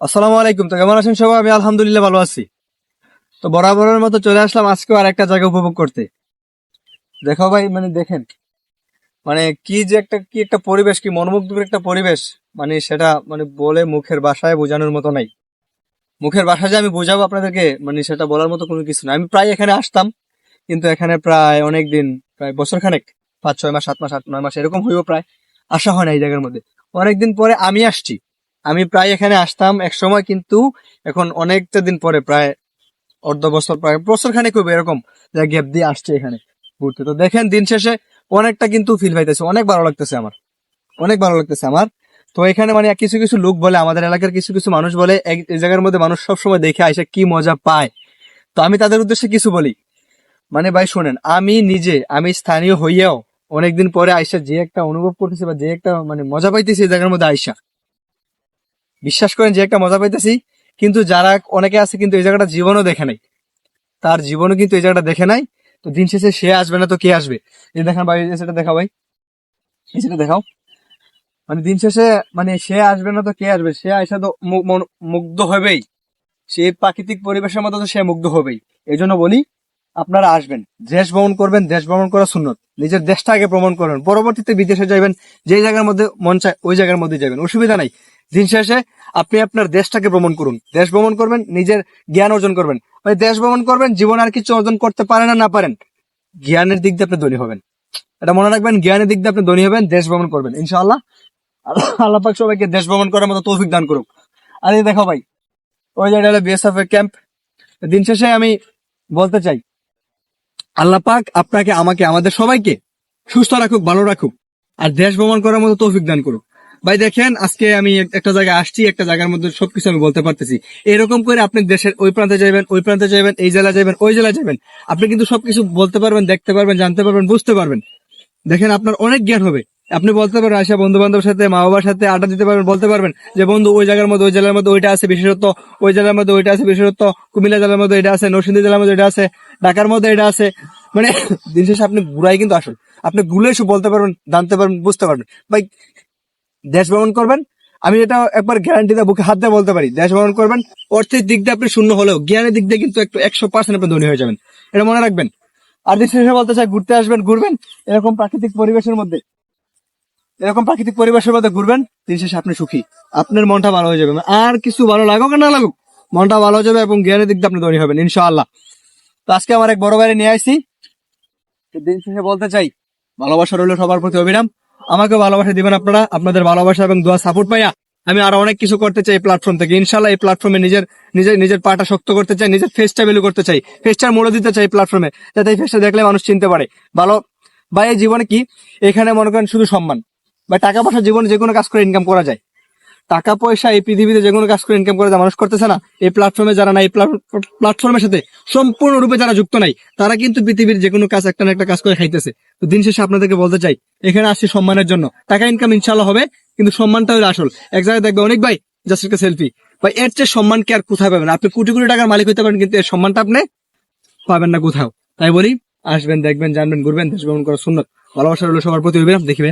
আসসালামু আলাইকুম। তো কেমন আছেন সবাই? আমি আলহামদুলিল্লাহ ভালো আছি। তো বরাবরের মতো চলে আসলাম আজকেও আর একটা জায়গা উপভোগ করতে। দেখো ভাই মানে দেখেন মানে কি যে একটা, কি একটা পরিবেশ, কি মনোমুগ্ধকর একটা পরিবেশ মানে সেটা মানে বলে মুখের বাসায় বোঝানোর মতো নাই। মুখের ভাষা যে আমি বোঝাবো আপনাদেরকে মানে সেটা বলার মতো কোনো কিছু না আমি প্রায় এখানে আসতাম, কিন্তু এখানে প্রায় অনেক দিন, প্রায় বছর খানেক পাঁচ, ছয় মাস, সাত মাস, আট, নয় মাস এরকম হইব প্রায়, আসা হয় না এই জায়গার মধ্যে। অনেকদিন পরে আমি আসছি। আমি প্রায় এখানে আসতাম এক সময়, কিন্তু এখন অনেকটা দিন পরে, প্রায় অর্ধ বছর, প্রায় বছর খানেক হইবে এরকম যা গ্যাপ দিয়ে আসছে এখানে ঘুরতে। তো দেখেন, দিন শেষে অনেকটা কিন্তু ফিল পাইতেছে, অনেক ভালো লাগতেছে আমার, অনেক ভালো লাগতেছে আমার। তো এখানে মানে কিছু কিছু লোক বলে, আমাদের এলাকার কিছু কিছু মানুষ বলে, এক- জায়গার মধ্যে মানুষ সবসময় দেখে আসে কি মজা পায়। তো আমি তাদের উদ্দেশ্যে কিছু বলি। মানে ভাই, শোনেন, আমি নিজে, আমি স্থানীয় হইয়াও অনেকদিন পরে আইসা যে একটা অনুভব করতেছি বা যে একটা মানে মজা পাইতেছি এই জায়গার মধ্যে আইসা বিশ্বাস করেন যে একটা মজা পাইতেছি, কিন্তু যারা অনেকে আছে কিন্তু এই জায়গাটা জীবনও দেখে নাই। তার জীবনও কিন্তু এই জায়গাটা দেখে নাই। তো দিন শেষে সে আসবে না, তো কে আসবে? এই দেখান ভাই সেটা দেখাও ভাই। এই সেটা দেখাও। মানে দিন শেষে মানে সে আসবে না, তো কে আসবে? সে আইসা তো মুগ্ধ হবেই। সে প্রাকৃতিক পরিবেশের মতো তো সে মুগ্ধ হবেই। এই জন্য বলি, আপনারা আসবেন। দেশ ভ্রমণ করবেন, দেশ ভ্রমণ করা সুন্নত। নিজের দেশটা আগে ভ্রমণ করবেন। পরবর্তীতে বিদেশে যাবেন যে জায়গার মধ্যে মন চায়, ওই জায়গার মধ্যে যাবেন অসুবিধা নাই। দিন শেষে আপনি আপনার দেশটাকে ভ্রমণ করুন। দেশ ভ্রমণ করবেন, নিজের জ্ঞান অর্জন করবেন। মানে দেশ ভ্রমণ করবেন, জীবন আর কিছু অর্জন করতে পারেন না পারেন, জ্ঞানের দিক দিয়ে আপনি ধনী হবেন। এটা মনে রাখবেন, জ্ঞানের দিক দিয়ে আপনি ধনী হবেন, দেশ ভ্রমণ করবেন। ইনশাআল্লাহ, আল্লাহ পাক সবাইকে দেশ ভ্রমণ করার মতো তৌফিক দান করুক। আর এই দেখো ভাই, ওই জায়গাটা বিএসএফ এর ক্যাম্প দিন শেষে আমি বলতে চাই, আল্লাহ পাক আপনাকে, আমাকে, আমাদের সবাইকে সুস্থ রাখুক, ভালো রাখুক, আর দেশ ভ্রমণ করার মতো তৌফিক দান করুক। ভাই, দেখেন, আজকে আমি একটা জায়গায় আসছি, একটা জায়গার মধ্যে সবকিছু আমি বলতে পারতেছি। এরকম করে আপনি দেশের ওই প্রান্তে যাবেন ওই প্রান্তে যাবেন এই জেলা যাবেন ওই জেলা যাবেন আপনি কিন্তু সবকিছু বলতে পারবেন, দেখতে পারবেন, জানতে পারবেন, বুঝতে পারবেন। দেখেন, আপনার অনেক জ্ঞান হবে। আপনি বলতে পারবেন আশা বন্ধু বান্ধবের সাথে মা বাবার সাথে আড্ডা দিতে পারবেন, বলতে পারবেন যে, বন্ধু, ওই জায়গার মধ্যে, ওই জেলার মধ্যে ওইটা আছে বিশেষত্ব, ওই জেলার মধ্যে ওইটা আছে বিশেষত্ব, কুমিল্লা জেলার মধ্যে এটা আছে, নরসিংদী জেলার মধ্যে এটা আছে, ঢাকার মধ্যে এটা আছে। মানে দিন শেষে আপনি ঘুরাই কিন্তু আসুন আপনি ঘুরে এসে বলতে পারবেন, জানতে পারবেন, বুঝতে পারবেন। ভাই দেশ ভ্রমণ করবেন, আমি এটা একবার গ্যারান্টি দিয়ে বুকে হাত দিয়ে বলতে পারি, দেশ ভ্রমণ করবেন, অর্থের দিক দিয়ে আপনি শূন্য হলেও, জ্ঞানের দিক দিয়ে কিন্তু একটু একশো পার্সেন্ট আপনি ধনী হয়ে যাবেন। এটা মনে রাখবেন। আর দিন শেষে বলতে চাই, ঘুরতে আসবেন, ঘুরবেন, এরকম প্রাকৃতিক পরিবেশের মধ্যে, এরকম প্রাকৃতিক পরিবেশের মধ্যে ঘুরবেন, দিন শেষে আপনি সুখী, আপনার মনটা ভালো হয়ে যাবে। আর কিছু ভালো লাগুক না লাগুক, মনটা ভালো হয়ে যাবে এবং জ্ঞানের দিক দিয়ে আপনি ধনী হবেন, ইনশাআল্লাহ। তো আজকে আমার এক বড় বাইরে নিয়ে আসছি। দিন শেষে বলতে চাই, ভালোবাসা রইল সবার প্রতি অবিরাম। আমাকে ভালোবাসা দিবেন আপনারা, আপনাদের ভালোবাসা এবং দোয়া সাপোর্ট পাইয়া আমি আরও অনেক কিছু করতে চাই এই প্ল্যাটফর্ম থেকে। ইনশাল্লাহ এই প্ল্যাটফর্মে নিজের নিজের নিজের পাটা শক্ত করতে চাই, নিজের ফেসটা ভ্যালু করতে চাই। ফেসটার মোড়ে দিতে চাই প্ল্যাটফর্মে যাতে এই ফেসটা দেখলে মানুষ চিনতে পারে। ভালো? বা এই জীবনে কি? এখানে মনে করেন শুধু সম্মান। বা টাকা পয়সা জীবনে যে কোনো কাজ করে ইনকাম করা যায়। টাকা পয়সা এই পৃথিবীতে যে কোনো কাজ করে ইনকাম করে মানুষ করতেছে না, এই প্ল্যাটফর্মে যারা নাই প্ল্যাটফর্মের সাথে সম্পূর্ণরূপে যারা যুক্ত নাই, তারা কিন্তু পৃথিবীর যে কোনো কাজ একটা না একটা কাজ করে খাইতেছে। তো দিন শেষে আপনাদেরকে বলতে চাই, এখানে আসছি সম্মানের জন্য। টাকা ইনকাম ইনশাল্লাহ হবে, কিন্তু সম্মানটা হলো আসল। এক জায়গায় দেখবে অনেক ভাই জাস্ট সেলফি ভাই, এর চেয়ে সম্মান কি আর কোথায় পাবেন? আপনি কোটি কোটি টাকার মালিক হতে পারেন, কিন্তু এর সম্মানটা আপনি পাবেন না কোথাও। তাই বলি, আসবেন, দেখবেন, জানবেন, ঘুরবেন, দেশ ভ্রমণ করার সুন্দর ভালোবাসা হলো সবার প্রতি অভিরাম দেখিবে।